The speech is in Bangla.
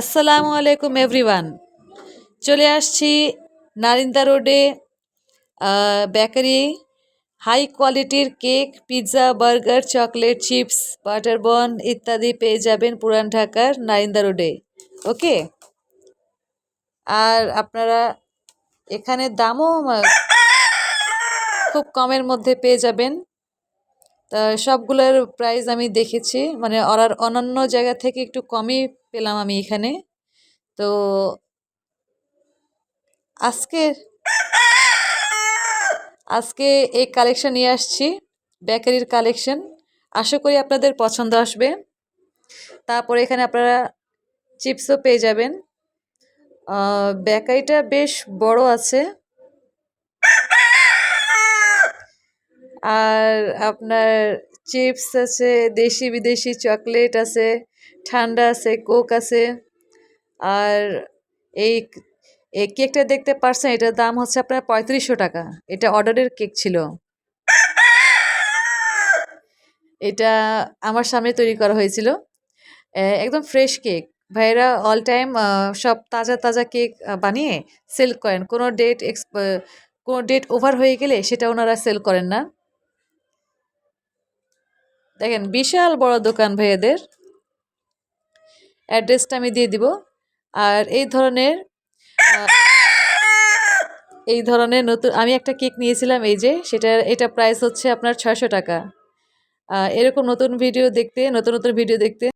আসসালামু আলাইকুম এভরিওয়ান চলে আসছি নারিন্দা রোডে বেকারি হাই কোয়ালিটির cake pizza burger chocolate chips butter bun ইত্যাদি পেয়ে যাবেন পুরান ঢাকার নারিন্দা রোডে। ওকে? আর আপনারা এখানে দামও খুব কমের মধ্যে পেয়ে যাবেন। তা সবগুলোর প্রাইস আমি দেখেছি। মানে অরার অন্যান্য জায়গা থেকে একটু কমই পেলাম আমি এখানে। তো আজকে আজকে এই কালেকশন নিয়ে আসছি বেকারির কালেকশন আশা করি আপনাদের পছন্দ আসবে। তারপরে এখানে আপনারা চিপসও পেয়ে যাবেন। বেকারিটা বেশ বড় আছে। আর আপনার চিপস আছে, দেশি বিদেশি চকলেট আছে, ঠান্ডা আছে, কোক আছে। আর এই এই কেকটা দেখতে পারছেন, এটার দাম হচ্ছে আপনার পঁয়ত্রিশশো টাকা। এটা অর্ডারের কেক ছিল। এটা আমার সামনে তৈরি করা হয়েছিল। একদম ফ্রেশ কেক। ভাইয়েরা অল টাইম সব তাজা তাজা কেক বানিয়ে সেল করেন। কোনো ডেট এক্স কোনো ডেট ওভার হয়ে গেলে সেটা ওনারা সেল করেন না। দেখেন, বিশাল বড় দোকান ভাইয়াদের। অ্যাড্রেসটা আমি দিয়ে দিব। আর এই ধরনের এই ধরনের নতুন, আমি একটা কেক নিয়েছিলাম এই যে, সেটা, এটা প্রাইস হচ্ছে আপনার ছয়শো টাকা। এরকম নতুন ভিডিও দেখতে, নতুন নতুন ভিডিও দেখতে